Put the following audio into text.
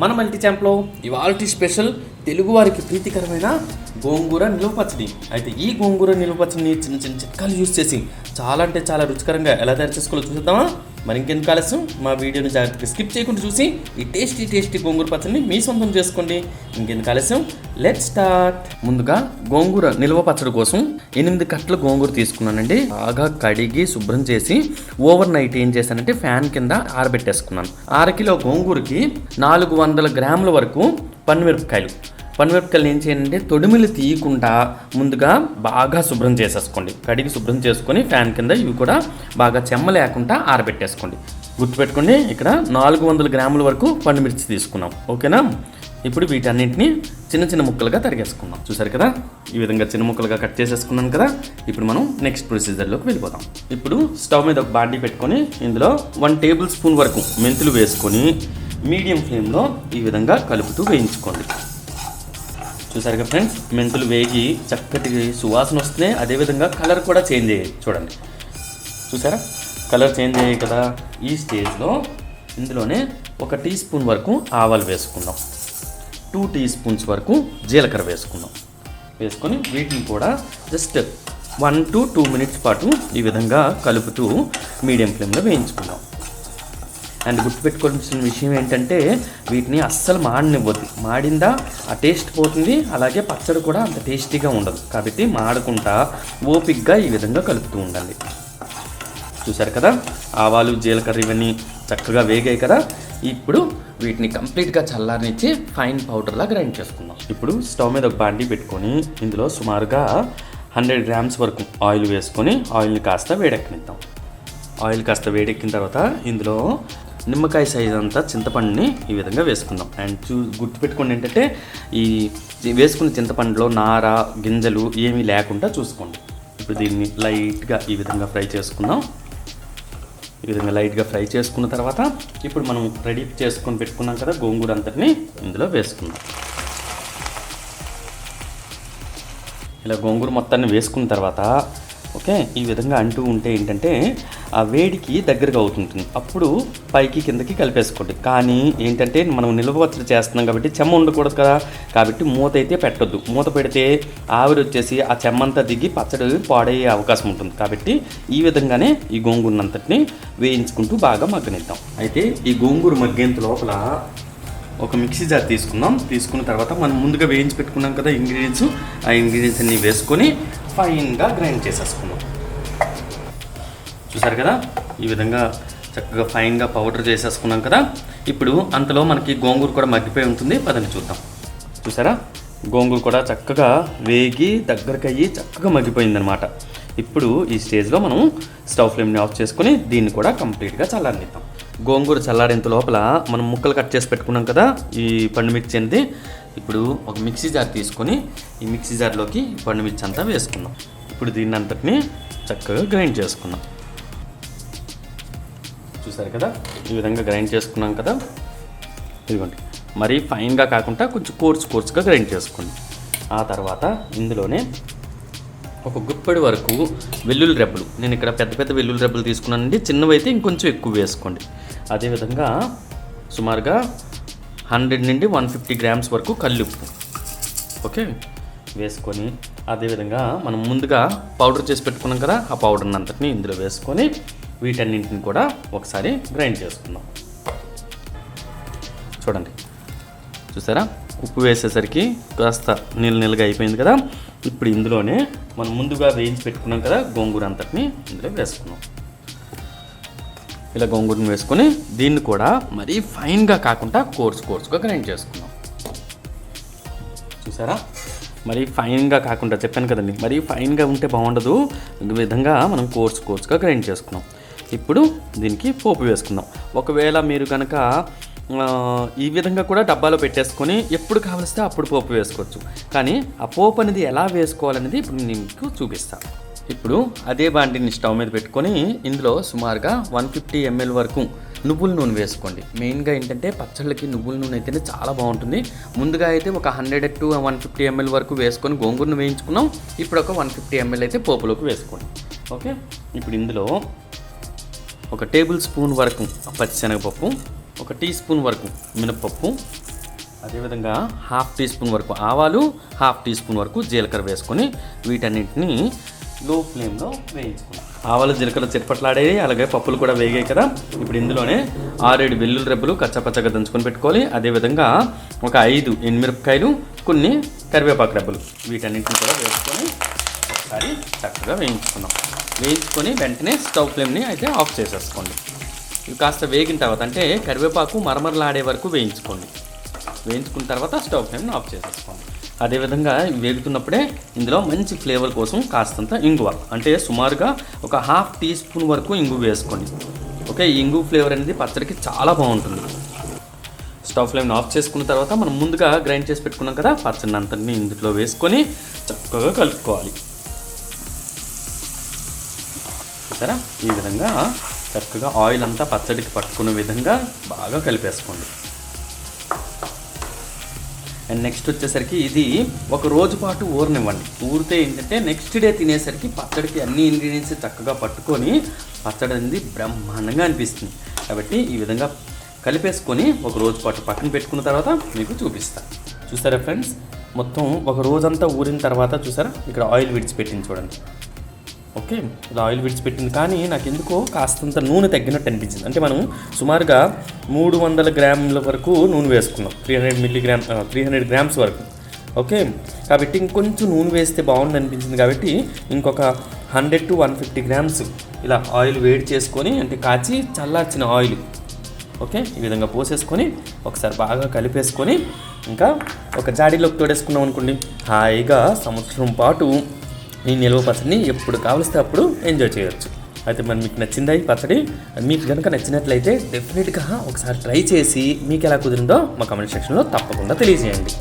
మన మల్టీ ఛాంప్లో ఇవాళ స్పెషల్ తెలుగువారికి ప్రీతికరమైన గోంగూర నిలువ పచ్చడి. అయితే ఈ గోంగూర నిలువ పచ్చడిని చిన్న చిన్న చిట్కాలు యూస్ చేసి చాలా అంటే చాలా రుచికరంగా ఎలా తయారు చేసుకోవాలో చూద్దామా మరి ఇంకెందుకు ఆలస్యం? మా వీడియోని జాగ్రత్తగా స్కిప్ చేయకుండా చూసి ఈ టేస్టీ టేస్టీ గోంగూర పచ్చడిని మీ సొంతం చేసుకోండి. ఇంకెందుకు ఆలస్యం? లెట్ స్టార్ట్ ముందుగా గోంగూర నిల్వ పచ్చడి కోసం ఎనిమిది కట్టల గోంగూర తీసుకున్నానండి. బాగా కడిగి శుభ్రం చేసి ఓవర్ నైట్ ఏం చేశానంటే ఫ్యాన్ కింద ఆరబెట్టేసుకున్నాను. అర కిలో గోంగూరకి నాలుగు వందల గ్రాముల వరకు పన్నుమిరపకాయలు. పన్నుమిరపకాయలు ఏం చేయండి? తొడిమిలు తీయకుండా ముందుగా బాగా శుభ్రం చేసేసుకోండి. కడిగి శుభ్రం చేసుకొని ఫ్యాన్ కింద ఇవి కూడా బాగా చెమ్మ లేకుండా ఆరబెట్టేసుకోండి. గుర్తుపెట్టుకోండి ఇక్కడ నాలుగు వందల గ్రాముల వరకు పండుమిర్చి తీసుకున్నాం. ఓకేనా? ఇప్పుడు వీటన్నింటిని చిన్న చిన్న ముక్కలుగా తరిగేసుకుందాం. చూసారు కదా? ఈ విధంగా చిన్న ముక్కలుగా కట్ చేసేసుకున్నాను కదా? ఇప్పుడు మనం నెక్స్ట్ ప్రొసీజర్లోకి వెళ్ళిపోదాం. ఇప్పుడు స్టవ్ మీద ఒక బాండీ పెట్టుకొని ఇందులో వన్ టేబుల్ స్పూన్ వరకు మెంతులు వేసుకొని మీడియం ఫ్లేమ్లో ఈ విధంగా కలుపుతూ వేయించుకోండి. చూసారు కదా ఫ్రెండ్స్? మెంతులు వేగి చక్కటి సువాసన వస్తుంది అదేవిధంగా కలర్ కూడా చేంజ్ అయ్యాయి. చూడండి. చూసారా? కలర్ చేంజ్ అయ్యాయి కదా. ఈ స్టేజ్లో ఇందులోనే ఒక టీ స్పూన్ వరకు ఆవాలు వేసుకుందాం టూ టీ స్పూన్స్ వరకు జీలకర్ర వేసుకుందాం వేసుకొని వీటిని కూడా just one to two minutes పాటు ఈ విధంగా కలుపుతూ మీడియం ఫ్లేమ్లో వేయించుకుందాం అండ్ గుర్తుపెట్టుకోవాల్సిన విషయం ఏంటంటే వీటిని అస్సలు మాడనివ్వద్దు. మాడిందా ఆ టేస్ట్ పోతుంది అలాగే పచ్చడి కూడా అంత టేస్టీగా ఉండదు. కాబట్టి మాడకుండా ఓపిక్గా ఈ విధంగా కలుపుతూ ఉండాలి చూసారు కదా? ఆవాలు జీలకర్ర ఇవన్నీ చక్కగా వేగాయి కదా? ఇప్పుడు వీటిని కంప్లీట్గా చల్లారనిచ్చి ఫైన్ పౌడర్లా గ్రైండ్ చేసుకుందాం. ఇప్పుడు స్టవ్ మీద ఒక బాండీ పెట్టుకొని ఇందులో సుమారుగా హండ్రెడ్ గ్రామ్స్ వరకు ఆయిల్ వేసుకొని ఆయిల్ని కాస్త వేడెక్కనిద్దాం. ఆయిల్ కాస్త వేడెక్కిన తర్వాత ఇందులో నిమ్మకాయ సైజ్ అంతా చింతపండుని ఈ విధంగా వేసుకుందాం. అండ్ చూ గుర్తుపెట్టుకోండి ఏంటంటే ఈ వేసుకున్న చింతపండులో నార గింజలు ఏమీ లేకుండా చూసుకోండి. ఇప్పుడు దీన్ని లైట్గా ఈ విధంగా ఫ్రై చేసుకుందాం. ఈ విధంగా లైట్గా ఫ్రై చేసుకున్న తర్వాత ఇప్పుడు మనం రెడీ చేసుకొని పెట్టుకున్నాం కదా గోంగూర అంతటిని ఇందులో వేసుకుందాం. ఇలా గోంగూర మొత్తాన్ని వేసుకున్న తర్వాత ఓకే ఈ విధంగా అంటూ ఉంటే ఏంటంటే ఆ వేడికి దగ్గరగా అవుతుంటుంది. అప్పుడు పైకి కిందకి కలిపేసుకోండి. కానీ ఏంటంటే మనం నిల్వ చేస్తున్నాం కాబట్టి చెమ్మ ఉండకూడదు కదా. కాబట్టి మూత అయితే పెట్టొద్దు. మూత పెడితే ఆవిరి వచ్చేసి ఆ చెమ్మంతా దిగి పచ్చడి పాడయ్యే అవకాశం ఉంటుంది. కాబట్టి ఈ విధంగానే ఈ గోంగూరనంతటిని వేయించుకుంటూ బాగా మగ్గనిద్దాం. అయితే ఈ గోంగూర మగ్గేంత లోపల ఒక మిక్సీ జార్ తీసుకుందాం. తీసుకున్న తర్వాత మనం ముందుగా వేయించి పెట్టుకున్నాం కదా ఇంగ్రీడియంట్స్. ఆ ఇంగ్రీడియంట్స్ అన్ని వేసుకొని ఫైన్గా గ్రైండ్ చేసేసుకుందాం. చూసారు కదా? ఈ విధంగా చక్కగా ఫైన్గా పౌడర్ చేసేసుకున్నాం కదా? ఇప్పుడు అంతలో మనకి గోంగూర కూడా మగ్గిపోయి ఉంటుంది. పదండి చూద్దాం. చూసారా? గోంగూర కూడా చక్కగా వేగి దగ్గరికి అయ్యి చక్కగా మగ్గిపోయిందనమాట ఇప్పుడు ఈ స్టేజ్లో మనం స్టవ్ ఫ్లేమ్ని ఆఫ్ చేసుకొని దీన్ని కూడా కంప్లీట్గా చల్లారనిద్దాం. గోంగూర చల్లారేంత లోపల మనం ముక్కలు కట్ చేసి పెట్టుకున్నాం కదా? ఈ పండు మిర్చి అనేది. ఇప్పుడు ఒక మిక్సీ జార్ తీసుకొని ఈ మిక్సీ జార్లోకి పండు మిర్చి అంతా వేసుకుందాం. ఇప్పుడు దీన్ని అంతటిని చక్కగా గ్రైండ్ చేసుకుందాం. చూసారు కదా? ఈ విధంగా గ్రైండ్ చేసుకున్నాం కదా? ఇదిగోండి. మరీ ఫైన్గా కాకుండా కొంచెం కోర్స్ కోర్స్గా గ్రైండ్ చేసుకోండి ఆ తర్వాత ఇందులోనే ఒక గుప్పడి వరకు వెల్లుల్లి రెబ్బలు. నేను ఇక్కడ పెద్ద పెద్ద వెల్లుల్లి రెబ్బలు తీసుకున్నానండి. చిన్నవైతే ఇంకొంచెం ఎక్కువ వేసుకోండి. అదేవిధంగా సుమారుగా హండ్రెడ్ నుండి వన్ ఫిఫ్టీ గ్రామ్స్ వరకు కల్లుప్పు ఓకే? వేసుకొని అదేవిధంగా మనం ముందుగా పౌడర్ చేసి పెట్టుకున్నాం కదా ఆ పౌడర్ని అంతటిని ఇందులో వేసుకొని వీటన్నింటిని కూడా ఒకసారి గ్రైండ్ చేసుకుందాం. చూడండి. చూసారా? ఉప్పు వేసేసరికి కాస్త నీళ్ళు నీళ్ళగా అయిపోయింది కదా? ఇప్పుడు ఇందులోనే మనం ముందుగా వేయించి పెట్టుకున్నాం కదా గోంగూర అంతటిని ఇందులో వేసుకున్నాం. ఇలా గోంగూరని వేసుకొని దీన్ని కూడా మరీ ఫైన్గా కాకుండా కోర్స్ కోర్స్గా గ్రైండ్ చేసుకున్నాం చూసారా? మరీ ఫైన్గా కాకుండా చెప్పాను కదండి మరీ ఫైన్గా ఉంటే బాగుండదు. విధంగా మనం కోర్స్ కోర్స్గా గ్రైండ్ చేసుకున్నాం. ఇప్పుడు దీనికి పోపు వేసుకుందాం. ఒకవేళ మీరు కనుక ఈ విధంగా కూడా డబ్బాలో పెట్టేసుకొని ఎప్పుడు కావలిస్తే అప్పుడు పోపు వేసుకోవచ్చు. కానీ ఆ పోపు అనేది ఎలా వేసుకోవాలనేది ఇప్పుడు మీకు చూపిస్తాను ఇప్పుడు అదే బాండిని స్టవ్ మీద పెట్టుకొని ఇందులో సుమారుగా వన్ ఫిఫ్టీ ఎంఎల్ వరకు నువ్వుల నూనె వేసుకోండి. మెయిన్గా ఏంటంటే పచ్చళ్ళకి నువ్వుల నూనె అయితేనే చాలా బాగుంటుంది. ముందుగా అయితే ఒక hundred to one fifty ML వరకు వేసుకొని గోంగూరను వేయించుకున్నాం. ఇప్పుడు ఒక వన్ ఫిఫ్టీ ఎంఎల్ అయితే పోపులోకి వేసుకోండి. ఓకే? ఇప్పుడు ఇందులో ఒక టేబుల్ స్పూన్ వరకు పచ్చిశనగపప్పు ఒక టీ స్పూన్ వరకు మినపప్పు అదేవిధంగా హాఫ్ టీ స్పూన్ వరకు ఆవాలు హాఫ్ టీ స్పూన్ వరకు జీలకర్ర వేసుకొని వీటన్నింటిని లో ఫ్లేమ్లో వేయించుకున్నాం ఆవాలు జీలకర్ర చిట్పట్లాడాయి అలాగే పప్పులు కూడా వేగాయి కదా. ఇప్పుడు ఇందులోనే ఆరేడు వెల్లుల్లి రెబ్బలు కచ్చపచ్చగా దంచుకొని పెట్టుకోవాలి. అదేవిధంగా ఒక ఐదు ఎండుమిరపకాయలు కొన్ని కరివేపాకు రెబ్బలు. వీటన్నింటిని కూడా వేసుకొని ఒకసారి చక్కగా వేయించుకున్నాం. వేయించుకొని వెంటనే స్టవ్ ఫ్లేమ్ని అయితే ఆఫ్ చేసేసుకోండి. ఇవి కాస్త వేగిన తర్వాత అంటే కరివేపాకు మరమరలాడే వరకు వేయించుకోండి. వేయించుకున్న తర్వాత స్టవ్ ఫ్లేమ్ని ఆఫ్ చేసేసుకోండి. అదేవిధంగా వేగుతున్నప్పుడే ఇందులో మంచి ఫ్లేవర్ కోసం కాస్తంత ఇంగువ అంటే సుమారుగా ఒక హాఫ్ టీ స్పూన్ వరకు ఇంగు వేసుకోండి. ఓకే ఈ ఇంగు ఫ్లేవర్ అనేది పచ్చడికి చాలా బాగుంటుంది. స్టవ్ ఫ్లేమ్ని ఆఫ్ చేసుకున్న తర్వాత మనం ముందుగా గ్రైండ్ చేసి పెట్టుకున్నాం కదా పచ్చడిని అంతటిని ఇందులో వేసుకొని చక్కగా కలుపుకోవాలి. సరే ఈ విధంగా చక్కగా ఆయిల్ అంతా పచ్చడికి పట్టుకునే విధంగా బాగా కలిపేసుకోండి. అండ్ నెక్స్ట్ వచ్చేసరికి ఇది ఒక రోజు పాటు ఊరనివ్వండి. ఊరితే ఏంటంటే నెక్స్ట్ డే తినేసరికి పచ్చడికి అన్ని ఇంగ్రీడియంట్స్ చక్కగా పట్టుకొని పచ్చడి అనేది బ్రహ్మాండంగా అనిపిస్తుంది. కాబట్టి ఈ విధంగా కలిపేసుకొని ఒక రోజు పాటు పక్కన పెట్టుకున్న తర్వాత మీకు చూపిస్తాను చూసారా ఫ్రెండ్స్ మొత్తం ఒక రోజంతా ఊరిన తర్వాత చూసారా? ఇక్కడ ఆయిల్ విడిచిపెట్టింది చూడండి. ఓకే ఇలా ఆయిల్ విడిచిపెట్టింది. కానీ నాకు ఎందుకో కాస్తంత నూనె తగ్గినట్టు అనిపించింది. అంటే మనం సుమారుగా మూడు వందల గ్రాముల వరకు నూనె వేసుకున్నాం. Three hundred milligram three hundred grams వరకు. ఓకే కాబట్టి ఇంకొంచెం నూనె వేస్తే బాగుంది అనిపించింది కాబట్టి ఇంకొక hundred to one fifty grams ఇలా ఆయిల్ వేడి చేసుకొని అంటే కాచి చల్లార్చిన ఆయిల్ ఓకే ఈ విధంగా పోసేసుకొని ఒకసారి బాగా కలిపేసుకొని ఇంకా ఒక జాడీలోకి తోడేసుకున్నాం అనుకోండి. హాయిగా సంవత్సరం పాటు ఈ నిల్వ పచ్చడిని ఎప్పుడు కావలిస్తే అప్పుడు ఎంజాయ్ చేయొచ్చు. అయితే మరి మీకు నచ్చిందా ఈ పచ్చడి? మీకు కనుక నచ్చినట్లయితే డెఫినెట్గా ఒకసారి ట్రై చేసి మీకు ఎలా కుదిరిందో మా కమెంట్ సెక్షన్లో తప్పకుండా తెలియజేయండి.